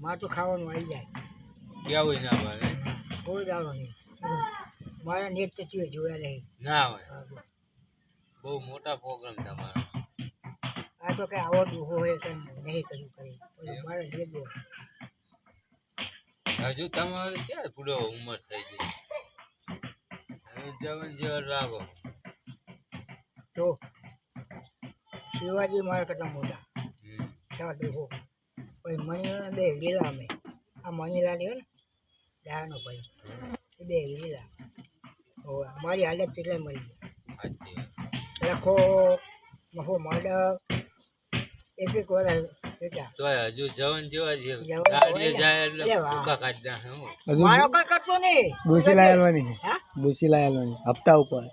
મારે તો ખાવાનું આવી જાય. કેવું ના બને કોઈ દાડો નહીં. મારા નેટ તો તું જોયા નહીં ના હોય. બહુ મોટા પ્રોગ્રામ તમારો આ તો કઈ આવડતું હોય કે નહીં કર્યું કરી મારે લેજો હજુ તમારે ક્યાં પૂરો ઉંમર થઈ ગઈ? હવે જવન જેવા લાગો. તો શિવાજી મારા કરતા મોટા. ચાલો દેખો મણીલાલ બે લીલા અમે આ મણીલાલ ને દાનો ભાઈ એ બે લીલા ઓ મારી હાલત કેટલાય મળી. લખો મહો મર્ડર એક એક વર્ષ હજુ જવન જેવા છે ગાડીએ જાય એટલે એ કાઢી નાખે મારો કઈ કરતો નહીં ડોસી લાયેલવાની ડોસી લાયેલવાની હપ્તા ઉપર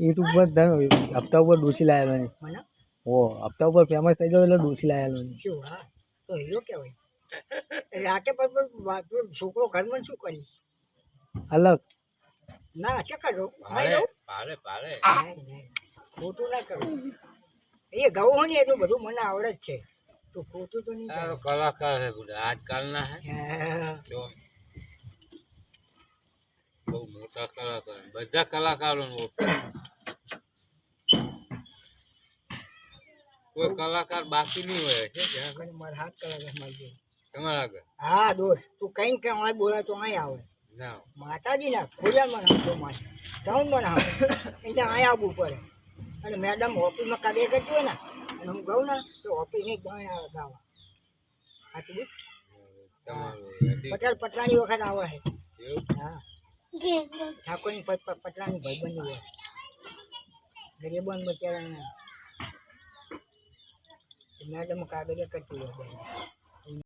યુટ્યુબ પર ધન હપ્તા ઉપર ડોસી લાયેલવાની મને? ઓ હપ્તા ઉપર ફેમસ થઈ જાવ એટલે ડોસી લાયેલવાની હા? તો હીરો કહેવાય. રાતે પણ પર છોકરો ઘરમાં શું કરી? અલગ. ના ચક્કર રહું ભાડે ભાડે ભાડે નહીં નહીં ખોટું ના કરું. એ ગૌ હોય ને એ તો બધું મને આવડે જ છે. તો ખોટું તો નહીં આ તો કરું કલાકાર હે બધા આજકાલના હે. બહુ મોટા કલાકાર બધા કલાકારો કોઈ કલાકાર બાકી નહીં હોય છે મારા હાથ કલાકાર મારી. તમારા આગળ? હા દોસ્ત તું કઈ કે હોય બોલા તો અહીં આવે. માતાજી ના ખોડિયામાં ના તો માતા ટાઉનમાં ના આવે એટલે અહીં આવવું પડે. અને મેડમ ઓફિસમાં કાર્ય કરતી હોય ને અને હું ગઉં ને તો ઓફિસની ગણ આવે ગાવા. સાચું પટેલ પટરાની વખત આવે છે. હા. ઠાકોરની પટરાની ભાઈબંધી હોય. ગરીબન બચારાને મેડમ કાગળિયા હોય બેન.